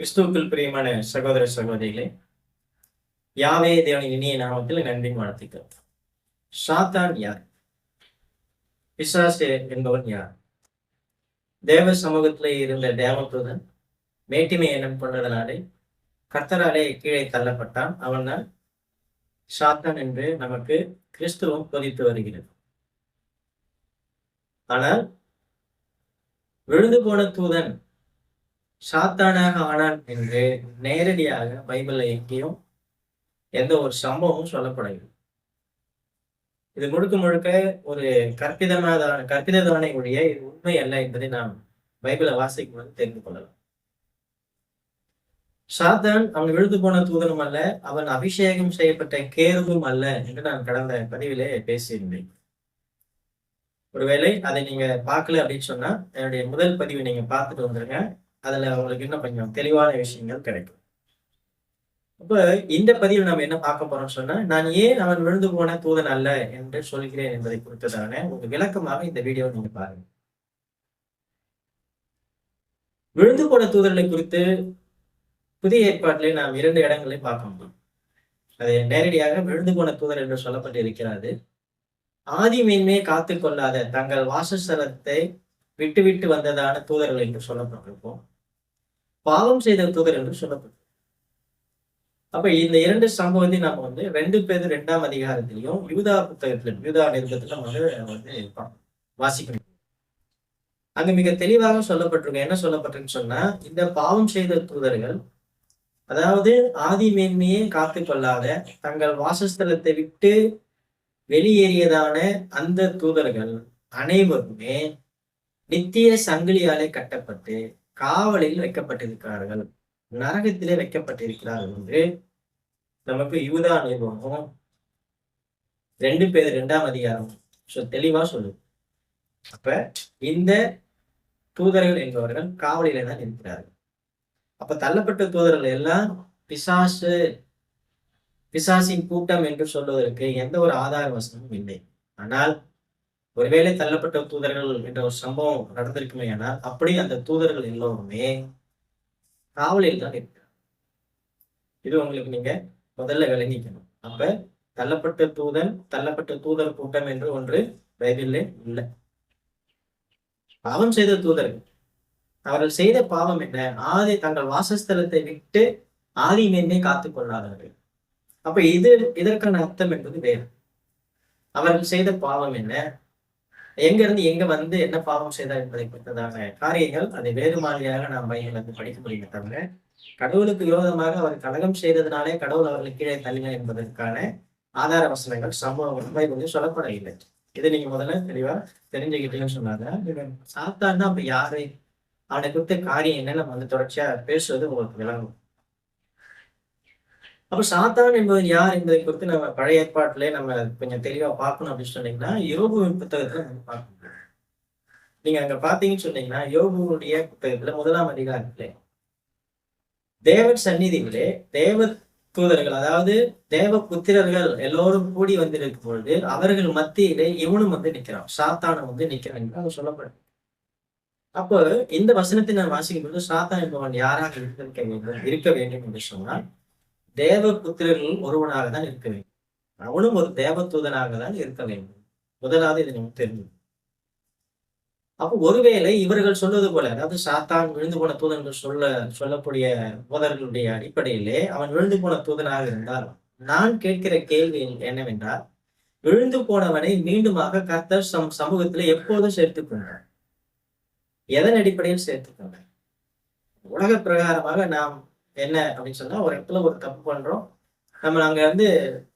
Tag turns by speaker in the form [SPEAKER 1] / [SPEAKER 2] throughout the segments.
[SPEAKER 1] கிறிஸ்துவுக்குள் பிரியமான சகோதர சகோதரிகளே யாவே தேவனின் இனிய நாமத்தில் நன்றி வாழ்த்துக்கள். சாத்தான் யார்? பிசாசு என்பவன் யார்? தேவ சமூகத்தில் இருந்த தேவதூதன் மேட்டிமை எண்ணம் கொண்டதனாலே கர்த்தராலே கீழே தள்ளப்பட்டான். அவனால் சாத்தான் என்று நமக்கு கிறிஸ்துவம் போதித்து வருகிறது. ஆனால் விழுந்து போன தூதன் சாத்தானாக ஆனான் என்று நேரடியாக பைபிள்ல எங்கேயும் எந்த ஒரு சம்பவமும் சொல்லப்படவில்லை. இது முழுக்க முழுக்க ஒரு கற்பிதமான கற்பிததானே ஒழிய இது உண்மை அல்ல என்பதை நாம் பைபிளை வாசிக்கும் போது தெரிந்து கொள்ளலாம். சாத்தான் அவன் விழுந்து போன தூதனும் அல்ல அவன் அபிஷேகம் செய்யப்பட்ட கேருவும் அல்ல என்று நான் கடந்த பதிவிலே பேசியிருந்தேன். ஒருவேளை அதை நீங்க பார்க்கல அப்படின்னு சொன்னா என்னுடைய முதல் பதிவை நீங்க பார்த்துட்டு வந்துருங்க. அதுல உங்களுக்கு இன்னும் கொஞ்சம் தெளிவான விஷயங்கள் கிடைக்கும். அப்ப இந்த பதிவில் நம்ம என்ன பார்க்க போறோம் சொன்னா நான் ஏன் அவன் விழுந்து போன தூதன் அல்ல என்று சொல்கிறேன் என்பதை குறித்ததான ஒரு விளக்கமாக இந்த வீடியோ நீங்க பாருங்க. விழுந்து போன தூதர்களை குறித்து புதிய ஏற்பாட்டிலே நாம் இரண்டு இடங்களை பார்க்க முடியும். அது நேரடியாக விழுந்து போன தூதர் என்று சொல்லப்பட்டு இருக்கிறது ஆதி மேன்மையை காத்து கொள்ளாத தங்கள் வாசஸ்தலத்தை விட்டு விட்டு வந்ததான தூதர்கள் என்று சொல்லப்பட்டிருக்கும். பாவம் செய்த தூதர் என்று சொல்லப்பட்டிருக்கும். அப்ப இந்த இரண்டு சம்பவத்தையும் நம்ம வந்து ரெண்டு பேர் ரெண்டாம் அதிகாரத்திலையும் யூதா புத்தகத்துல யூதா நிருபத்துல நம்ம வந்து வந்து வாசிக்கணும். அங்க மிக தெளிவாக சொல்லப்பட்டிருக்கு என்ன சொல்லப்பட்டிருக்குன்னு சொன்னா இந்த பாவம் செய்த தூதர்கள் அதாவது ஆதி மேன்மையை காத்து கொள்ளாத தங்கள் வாசஸ்தலத்தை விட்டு வெளியேறியதான அந்த தூதர்கள் அனைவருமே நித்திய சங்கிலியாலே கட்டப்பட்டு காவலில் வைக்கப்பட்டிருக்கிறார்கள். நரகத்திலே வைக்கப்பட்டிருக்கிறார்கள் என்று நமக்கு யூதா நிர்வாகம் ரெண்டு பேர் ரெண்டாம் அதிகாரம் தெளிவா சொல்லு அப்ப இந்த தூதர்கள் என்பவர்கள் காவலிலே தான் இருக்கிறார்கள். அப்ப தள்ளப்பட்ட தூதர்கள் எல்லாம் பிசாசு பிசாசின் கூட்டம் என்று சொல்வதற்கு எந்த ஒரு ஆதார வசனமும் இல்லை. ஆனால் ஒருவேளை தள்ளப்பட்ட தூதர்கள் என்ற ஒரு சம்பவம் நடந்திருக்குமே ஆனால் அப்படி அந்த தூதர்கள் எல்லோருமே காவலில் தான் இருக்கிறார் இது உங்களுக்கு நீங்க முதல்ல விளங்கிக்கணும். அப்ப தள்ளப்பட்ட தூதன் தள்ளப்பட்ட தூதர் கூட்டம் என்று ஒன்று பைபிள்ல இல்லை. பாவம் செய்த தூதர்கள். அவர்கள் செய்த பாவம் என்ன? ஆதி தங்கள் வாசஸ்தலத்தை விட்டு ஆதி மேன்மை காத்துக் கொள்ளாதவர்கள். அப்ப இது இதற்கான அர்த்தம் என்பது வேறு. அவர்கள் செய்த பாவம் என்ன? எங்க இருந்து எங்க வந்து என்ன பாவம் செய்தார் என்பதை குறித்ததான காரியங்கள் அதை வேறு மாதிரியாக நாம் பையன் வந்து படிக்க முடியும் தவிர கடவுளுக்கு விரோதமாக அவர் கலகம் செய்ததுனாலே கடவுள் அவர்கள் கீழே தள்ளினார் என்பதற்கான ஆதார வசனங்கள் சம்பவம் பைபிளில் சொல்லப்படவில்லை. இதை நீங்க முதல்ல தெளிவா தெரிஞ்சுக்கிட்டீங்கன்னு சொன்னாங்க. சாத்தான்னா அப்ப யாரு? அவனை குறித்த காரியம் என்ன நம்ம வந்து தொடர்ச்சியா பேசுவது உங்களுக்கு விளங்கும். அப்ப சாத்தான் என்பது யார் என்பதை குறித்து நம்ம பழைய ஏற்பாட்டிலே நம்ம கொஞ்சம் தெளிவா பார்க்கணும் அப்படின்னு சொன்னீங்கன்னா யோபு புத்தகத்துல நம்ம பார்க்கணும். நீங்க அங்க பாத்தீங்கன்னு சொன்னீங்கன்னா யோபுடைய புத்தகத்துல முதலாம் அதிகாரத்திலே தேவன் சந்நிதியிலே தேவ தூதர்கள் அதாவது தேவ புத்திரர்கள் எல்லோரும் கூடி வந்திருக்கும் பொழுது அவர்கள் மத்தியிலே இவனும் வந்து நிக்கிறான் சாத்தானும் வந்து நிக்கிறான் என்று சொல்லப்படுது. அப்போ இந்த வசனத்தை நான் வாசிக்கும் பொழுது சாத்தான் என்பவன் யாராக இருக்க வேண்டும் இருக்க வேண்டும் என்று சொன்னால் தேவ புத்திரர்கள் ஒருவனாக தான் இருக்க வேண்டும். அவனும் ஒரு தேவ தான் இருக்க வேண்டும். முதலாவது இதை நமக்கு தெரிஞ்சு அப்போ ஒருவேளை இவர்கள் சொல்வது போல அதாவது சாத்தான் விழுந்து போன தூதன்கள் சொல்ல சொல்லக்கூடிய போதர்களுடைய அடிப்படையிலே அவன் விழுந்து போன தூதனாக இருந்தால் நான் கேட்கிற கேள்வி என்னவென்றால் விழுந்து போனவனை மீண்டுமாக கர்த்தர் சம் சமூகத்துல எப்போதும் சேர்த்துக் கொண்டார் எதன் அடிப்படையில் சேர்த்துக் கொண்டார் உலக பிரகாரமாக நாம் என்ன அப்படின்னு சொன்னா ஒரு இடத்துல ஒரு தப்பு பண்றோம். நம்ம அங்க வந்து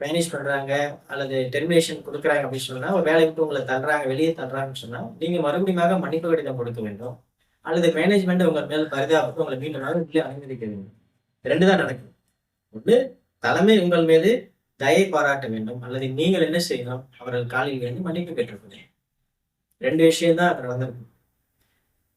[SPEAKER 1] பேனிஷ் பண்றாங்க அல்லது டெர்மினேஷன் கொடுக்குறாங்க அப்படின்னு சொன்னா ஒரு வேலை விட்டு உங்களை தள்ளுறாங்க வெளியே தள்ளுறாங்கன்னு சொன்னா நீங்க மறுபடியும் மன்னிப்பு கடிதம் கொடுக்க வேண்டும். அல்லது மேனேஜ்மெண்ட் உங்கள் மேல் பரிதாபத்து உங்களை மீண்டும் உள்ளே அனுமதிக்க வேண்டும். ரெண்டு தான் நடக்கும் ஒன்று தலைமை உங்கள் மீது தயை பாராட்ட வேண்டும். அல்லது நீங்கள் என்ன செய்யணும்? அவர்கள் காலில் இருந்து மன்னிப்பு பெற்றுக்கணும் ரெண்டு விஷயம் தான் நடந்திருக்கு.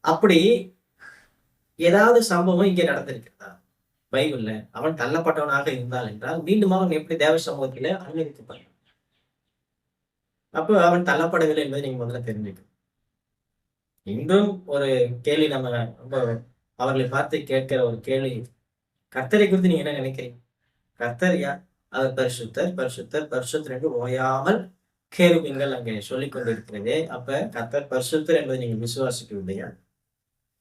[SPEAKER 1] அப்படி ஏதாவது சம்பவம் இங்கே நடந்திருக்கிறதா? பைபிள்ல அவன் தள்ளப்பட்டவனாக இருந்தால் என்றால் மீண்டும் அவன் எப்படி தேவ சமூகத்தில அனுமதிக்கப்பட்டான் அப்போ அவன் தள்ளப்படவில்லை என்பதை நீங்க முதல்ல தெரிஞ்சுக்கணும். இன்றும் ஒரு கேள்வி நம்ம ரொம்ப அவர்களை பார்த்து கேட்கிற ஒரு கேள்வி. கர்த்தரை குறித்து நீங்க என்ன நினைக்கிறீங்க? கர்த்தர் யார் அவர் பரிசுத்தர் பரிசுத்தர் பரிசுத்தர் என்று ஓயாமல் கேருபிங்கள் அங்கே சொல்லிக் கொண்டிருக்கிறதே அப்ப கர்த்தர் பரிசுத்தர் என்பதை நீங்க விசுவாசிக்கவில்லையா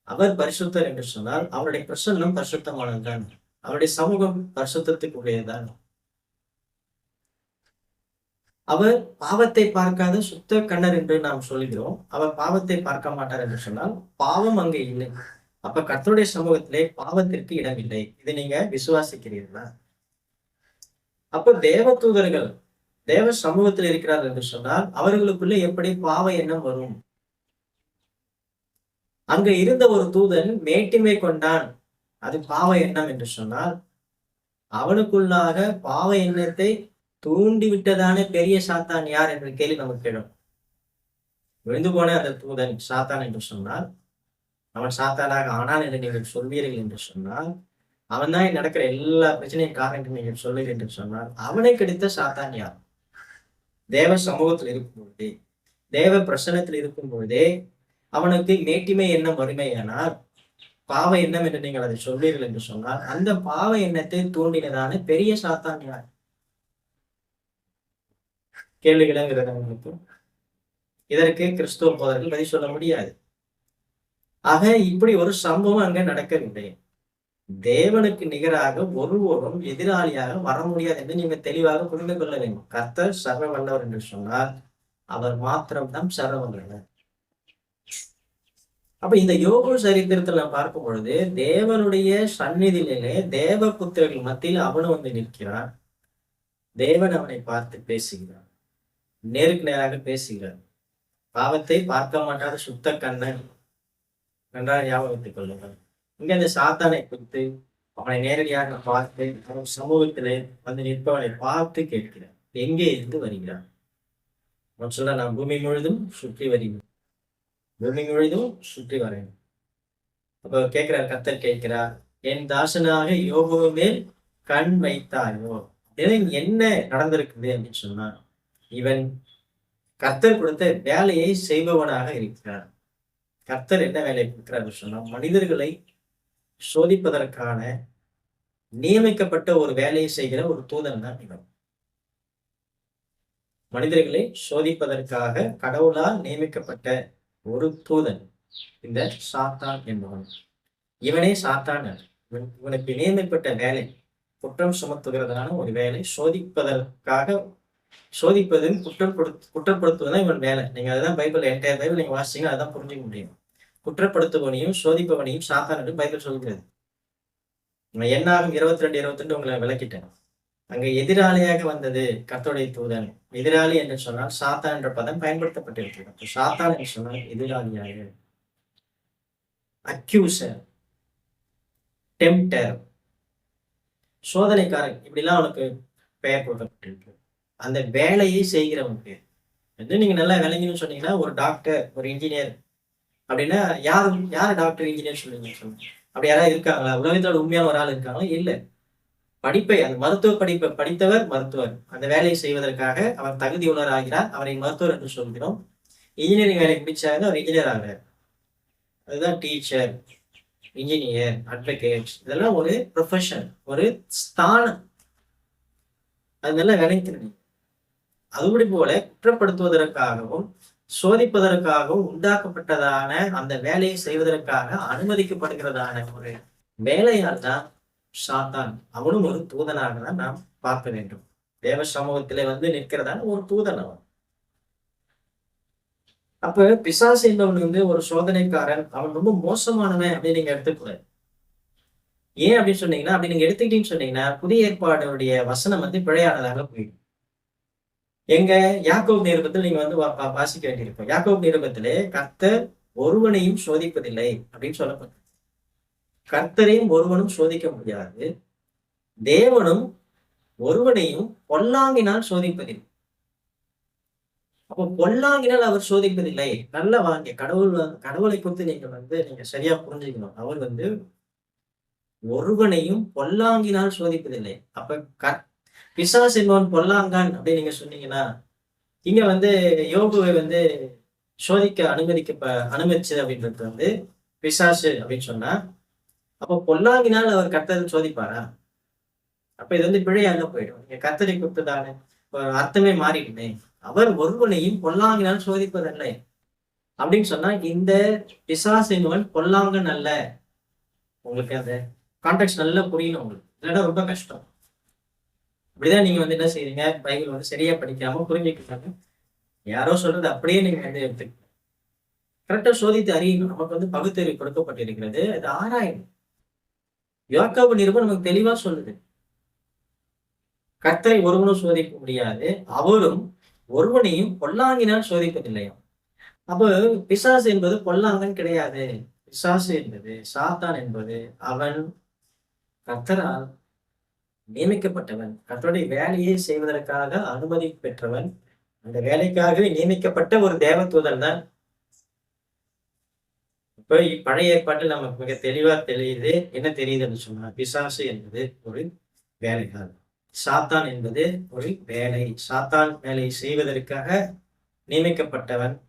[SPEAKER 1] அவர் பரிசுத்தர் என்று சொன்னால் அவருடைய பிரசன்னம் பரிசுத்தமானதுதான். அவருடைய சமூகம் பரிசுத்தத்துக்கு உடையதுதான் அவர் பாவத்தை பார்க்காத சுத்த கண்ணர் என்று நாம் சொல்கிறோம். அவர் பாவத்தை பார்க்க மாட்டார் என்று சொன்னால் பாவம் அங்கே இல்லை. அப்ப கர்த்தருடைய சமூகத்திலே பாவத்திற்கு இடமில்லை. இதை நீங்க விசுவாசிக்கிறீர்களா? அப்ப தேவ தூதர்கள் தேவ சமூகத்தில் இருக்கிறார் என்று சொன்னால் அவர்களுக்குள்ள எப்படி பாவ எண்ணம் வரும்? அங்க இருந்த ஒரு தூதன் மேட்டிமை கொண்டான். அது பாவ எண்ணம் என்று சொன்னால் அவனுக்குள்ளாக பாவ எண்ணத்தை தூண்டி விட்டதான பெரிய சாத்தான் யார் என்ற கேள்வி நமக்கு கேடும் விழுந்து போன அந்த தூதன் சாத்தான் என்று சொன்னால் அவன் சாத்தானாக ஆனான் என்று நீங்கள் சொல்வீர்கள் என்று சொன்னால் அவன் தான் நடக்கிற எல்லா பிரச்சனையும் காரணம் என்று நீங்கள் சொல்வீர்கள் என்று சொன்னால் அவனை கிடைத்த சாத்தான் யார்? தேவ சமூகத்தில் இருக்கும் பொழுதே தேவ பிரசனத்தில் இருக்கும் பொழுதே அவனுக்கு மேட்டிமை எண்ணம் வறுமையானால் பாவ எண்ணம் என்று நீங்கள் அதை சொல்வீர்கள் என்று சொன்னால் அந்த பாவ எண்ணத்தை தூண்டினதான பெரிய சாத்தான் கேள்விகளும் இதற்கு கிறிஸ்துவ போதர்கள் பதில் சொல்ல முடியாது. ஆக இப்படி ஒரு சம்பவம் அங்க நடக்கவில்லை. தேவனுக்கு நிகராக ஒருவரும் எதிராளியாக வர முடியாது என்று நீங்க தெளிவாக புரிந்து கொள்ள வேண்டும். கர்த்தர் சர்வ வல்லவர் என்று சொன்னால் அவர் மாத்திரம்தான் சர்வ வல்லவர். அப்ப இந்த யோக சரித்திரத்துல பார்க்கும் பொழுது தேவனுடைய சந்நிதியிலே தேவ புத்திரர்கள் மத்தியில் அவனும் வந்து நிற்கிறான். தேவன் அவனை பார்த்து பேசுகிறான். நேருக்கு நேராக பேசுகிறார். பாவத்தை பார்க்க மாட்டாத சுத்த கண்ணன். நன்றாக ஞாபகத்துக் கொள்ளுங்கள். இங்க இந்த சாத்தானை குறித்து அவனை நேரடியாக பார்த்து அவன் சமூகத்திலே வந்து நிற்பவனை பார்த்து கேட்கிறார். எங்கே இருந்து வருகிறான்? அவன் சொல்ல நான் பூமி முழுதும் சுற்றி வருகிறேன். பூமி முழுதும் சுற்றி வரேன் அப்போ கேட்கிறார் கத்தர் கேட்கிறார் என் தாசனாக யோகோ மேல் கண் வைத்தாயோ? என்ன நடந்திருக்குது? அப்படின்னு சொன்னா இவன் கர்த்தர் கொடுத்த வேலையை செய்பவனாக இருக்கிறார் கர்த்தர் என்ன வேலையை கொடுக்கிறார்? சொன்னா மனிதர்களை சோதிப்பதற்கான நியமிக்கப்பட்ட ஒரு வேலையை செய்கிற ஒரு தூதன் தான் இவன். மனிதர்களை சோதிப்பதற்காக கடவுளால் நியமிக்கப்பட்ட ஒரு தூதன். இந்த சாத்தான் என்பவன். இவனே சாத்தான் இவனுக்கு நியமிக்கப்பட்ட வேலை. குற்றம் சுமத்துகிறதுனால ஒரு வேலை. சோதிப்பதற்காக சோதிப்பது குற்றப்படுத்து குற்றப்படுத்துவதுதான் இவன் வேலை. நீங்க அதுதான் பைபிள் என்டையர் பைபிள் நீங்க வாசிச்சீங்கன்னா அதான் புரிஞ்சுக்க முடியும். குற்றப்படுத்துவனையும் சோதிப்பவனையும் சாத்தான் என்று பைபிள் சொல்கிறது. என்னாகும் இருபத்தி ரெண்டு இருபத்தி ரெண்டு உங்களை விளக்கிட்டேன். அங்கே எதிராளியாக வந்தது கத்தோடைய தூதன். எதிராளி என்று சொன்னால் சாத்தான் என்ற பதம் பயன்படுத்தப்பட்டிருக்கிறது. சாத்தான் என்று சொன்னால் எதிராளியாக. அக்யூசர் டெம்டர் சோதனைக்காரன். இப்படிலாம் அவனுக்கு பெயர் கொடுக்கப்பட்டிருக்கு. அந்த வேலையை செய்கிறவனுக்கு. வந்து நீங்க நல்லா விளங்கணும்னு சொன்னீங்கன்னா ஒரு டாக்டர் ஒரு இன்ஜினியர் அப்படின்னா யார் யார் டாக்டர் இன்ஜினியர் சொல்லுங்க சொல்லுங்க. அப்படி யாராவது இருக்காங்களா? உலகத்தோட உண்மையான ஒரு ஆள் இருக்காங்களா? இல்லை. படிப்பை அந்த மருத்துவ படிப்பை படித்தவர் மருத்துவர். அந்த வேலையை செய்வதற்காக அவர் தகுதி உள்ளவர் ஆகிறார் அவரை மருத்துவர் என்று சொல்கிறோம். இன்ஜினியரிங் வேலை முடிச்சாங்க அவர் இன்ஜினியர் ஆகிறார். அதுதான் டீச்சர் இன்ஜினியர் அட்வொகேட் இதெல்லாம் ஒரு ப்ரொஃபஷன் ஒரு ஸ்தானம். அதெல்லாம் நல்லா அதுபடி போல குற்றப்படுத்துவதற்காகவும் சோதிப்பதற்காகவும் உண்டாக்கப்பட்டதான அந்த வேலையை செய்வதற்காக அனுமதிக்கப்படுகிறதான ஒரு வேலையால் தான் சாத்தான். அவனும் ஒரு தூதனாக தான் நாம் பார்க்க வேண்டும். தேவ சமூகத்திலே வந்து நிற்கிறதான ஒரு தூதன் அவன். அப்ப பிசாசு என்பவன் வந்து ஒரு சோதனைக்காரன். அவன் ரொம்ப மோசமானவன் அப்படின்னு நீங்க எடுத்துக்கூடாது ஏன் அப்படின்னு சொன்னீங்கன்னா அப்படி நீங்க எடுத்துக்கிட்டீங்கன்னு சொன்னீங்கன்னா புதிய ஏற்பாடுடைய வசனம் வந்து பிழையானதாக போயிடும். எங்க யாக்கோப் நிருபத்தில் நீங்க வந்து வாசிக்க வேண்டியிருக்கும். யாக்கோப் நிருபத்திலே கர்த்தர் ஒருவனையும் சோதிப்பதில்லை அப்படின்னு சொல்லப்படும் கர்த்தரையும் ஒருவனும் சோதிக்க முடியாது. தேவனும் ஒருவனையும் பொல்லாங்கினால் சோதிப்பதில்லை. அப்போ பொல்லாங்கினால் அவர் சோதிப்பதில்லை. நல்ல வாங்க கடவுள் கடவுளை குறித்து நீங்க வந்து நீங்க சரியா புரிஞ்சுக்கணும். அவர் வந்து ஒருவனையும் பொல்லாங்கினால் சோதிப்பதில்லை. அப்ப கர் பிசாஸ் என்பவன் பொல்லாங்கான் அப்படின்னு நீங்க சொன்னீங்கன்னா இங்க வந்து யோகுவை வந்து சோதிக்க அனுமதிக்க அனுமதிச்சது அப்படின்றது வந்து பிசாசு அப்படின்னு சொன்னா அப்போ பொல்லாங்கினால் அவர் கர்த்தர் சோதிப்பாரா? அப்ப இது வந்து பிழையாக போயிடும். நீங்க கர்த்தரை கொடுத்ததான அர்த்தமே மாறிடுமே. அவர் ஒருவனையும் பொல்லாங்கினால் சோதிப்பதல்ல அப்படின்னு சொன்னா இந்த பிசாஸ் என்பவன் பொல்லாங்கன் அல்ல. உங்களுக்கு அந்த கான்டெக்ட் நல்லா புரியணும் உங்களுக்கு. இல்லைன்னா ரொம்ப கஷ்டம். அப்படிதான் நீங்க வந்து என்ன செய்றீங்க? பைபிள் வந்து சரியா படிக்காம புரிஞ்சுக்கிட்டாங்க யாரோ சொல்றது அப்படியே நீங்க வந்து எடுத்துக்க கரெக்டா சோதித்து அறியணும். நமக்கு வந்து பகுத்தறிவு கொடுக்கப்பட்டிருக்கிறது. அது ஆராயணும். யோக்காவு நிருபம் நமக்கு தெளிவா சொல்லுது. கர்த்தரை ஒருவனும் சோதிக்க முடியாது. அவரும் ஒருவனையும் பொல்லாங்கினால் சோதிப்பதில்லையா அப்போ பிசாசு என்பது பொல்லாங்கன் கிடையாது. பிசாசு என்பது சாத்தான் என்பது அவன் கர்த்தரால் நியமிக்கப்பட்டவன். கர்த்தருடைய வேலையை செய்வதற்காக அனுமதி பெற்றவன். அந்த வேலைக்காகவே நியமிக்கப்பட்ட ஒரு தேவதூதன் தான் இப்ப பழைய ஏற்பாட்டில் நமக்கு மிக தெளிவா தெரியுது என்ன தெரியுதுன்னு சொன்னா பிசாசு என்பது ஒரு வேலைகள் சாத்தான் என்பது ஒரு வேலை. சாத்தான் வேலை செய்வதற்காக நியமிக்கப்பட்டவன்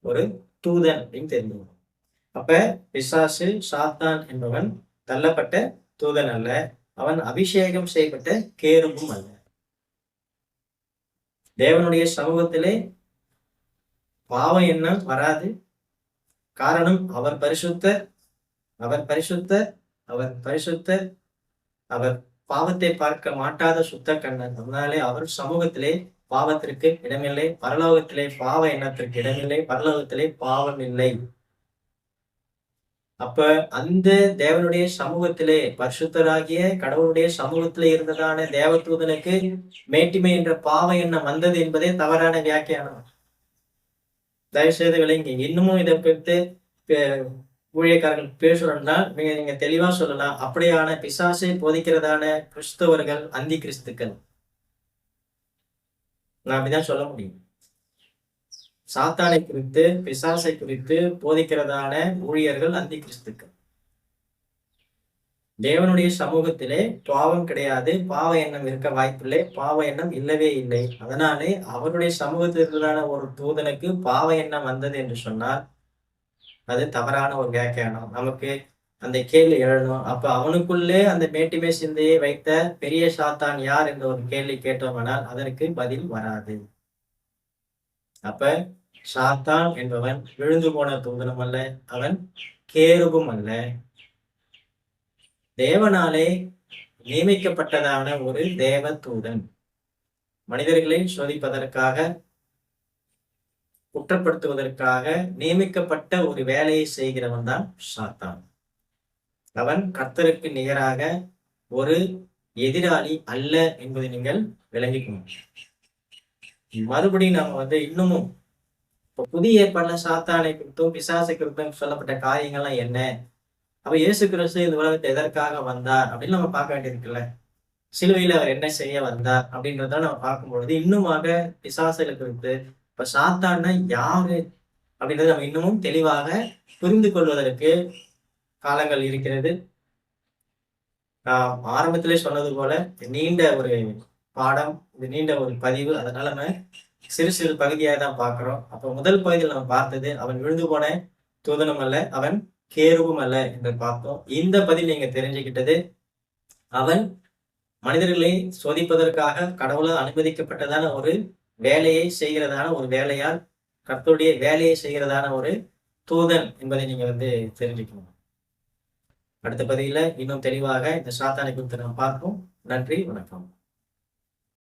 [SPEAKER 1] ஒரு தூதன் அப்படின்னு தெரிஞ்சுக்கணும். அப்ப பிசாசு சாத்தான் என்பவன் தள்ளப்பட்ட தூதன் அல்ல. அவன் அபிஷேகம் செய்யப்பட்ட கேரும்பும் அல்ல. தேவனுடைய சமூகத்திலே பாவம் எண்ணம் வராது. காரணம் அவர் பரிசுத்த அவர் பரிசுத்த அவர் பரிசுத்த அவர் பாவத்தை பார்க்க மாட்டாத சுத்த கண்ணன். அதனாலே அவர் சமூகத்திலே பாவத்திற்கு இடமில்லை பரலோகத்திலே பாவ எண்ணத்திற்கு இடமில்லை பரலோகத்திலே பாவம் இல்லை. அப்ப அந்த தேவனுடைய சமூகத்திலே பரிசுத்தராகிய கடவுளுடைய சமூகத்திலே இருந்ததான தேவதூதனுக்கு மேட்டிமை என்ற பாவ எண்ணம் வந்தது என்பதே தவறான வியாக்கியானம். தயவுசெய்து விளங்கி இன்னமும் இதை குறித்து ஊழியக்காரர்கள் பேசுறோம்னா நீங்க நீங்க தெளிவா சொல்லலாம். அப்படியான பிசாசை போதிக்கிறதான கிறிஸ்தவர்கள் அந்தி கிறிஸ்துக்கள். நான் அப்படிதான் சொல்ல முடியும். சாத்தானை குறித்து பிசாசை குறித்து போதிக்கிறதான ஊழியர்கள் அந்தி கிறிஸ்துக்கள். தேவனுடைய சமூகத்திலே பாவம் கிடையாது. பாவ எண்ணம் இருக்க வாய்ப்பில்லை. பாவ எண்ணம் இல்லவே இல்லை. அதனாலே அவருடைய சமூகத்திற்கான ஒரு தூதனுக்கு பாவ எண்ணம் வந்தது என்று சொன்னால் அது தவறான ஒரு வியாக்கியானம். நமக்கு அந்த கேள்வி எழணும் அப்ப அவனுக்குள்ளே அந்த மேட்டிமை சிந்தையை வைத்த பெரிய சாத்தான் யார் என்ற ஒரு கேள்வி கேட்டோமானால் அதற்கு பதில் வராது. அப்ப சாத்தான் என்பவன் விழுந்து போன தூதனும் அல்ல அவன் கேருவும் அல்ல. தேவனாலே நியமிக்கப்பட்டதான ஒரு தேவ தூதன் மனிதர்களை சோதிப்பதற்காக குற்றப்படுத்துவதற்காக நியமிக்கப்பட்ட ஒரு வேலையை செய்கிறவன் தான் சாத்தான். அவன் கர்த்தருக்கு நிகராக ஒரு எதிராளி அல்ல என்பதை நீங்கள் விளங்கிக்கணும் மறுபடியும் நம்ம வந்து இன்னமும் இப்போ புதிய ஏற்பாடுல சாத்தானை குறித்தும் பிசாசை குறித்தும் சொல்லப்பட்ட காரியங்கள்லாம் என்ன? அப்ப இயேசு கிறிஸ்து இந்த உலகத்தை எதற்காக வந்தார் அப்படின்னு நம்ம பார்க்க வேண்டியிருக்குல்ல? சிலுவையில் அவர் என்ன செய்ய வந்தார் அப்படின்றத நம்ம பார்க்கும்பொழுது இன்னுமாக பிசாசைகளை குறித்து இப்ப சாத்தான்னா யாரு? அப்படின்றத நம்ம இன்னமும் தெளிவாக புரிந்து கொள்வதற்கு காலங்கள் இருக்கிறது. நான் ஆரம்பத்திலே சொன்னது போல நீண்ட ஒரு பாடம் இது நீண்ட ஒரு பதிவு. அதனால நம்ம சிறு சிறு பகுதியாக தான் பார்க்குறோம். அப்போ முதல் பகுதியில் நம்ம பார்த்தது அவன் விழுந்து போன தூதனம் அல்ல அவன் கேருவும் அல்ல என்று பார்த்தோம். இந்த பதில் நீங்க தெரிஞ்சுக்கிட்டது. அவன் மனிதர்களை சோதிப்பதற்காக கடவுளால் அனுமதிக்கப்பட்டதான ஒரு வேலையை செய்கிறதான ஒரு வேலையால் கர்த்தருடைய வேலையை செய்கிறதான ஒரு தூதன் என்பதை நீங்க வந்து தெரிஞ்சுக்கணும். அடுத்த பதிவில் இன்னும் தெளிவாக இந்த சாத்தானை குறித்து நாம் பார்ப்போம். நன்றி வணக்கம்.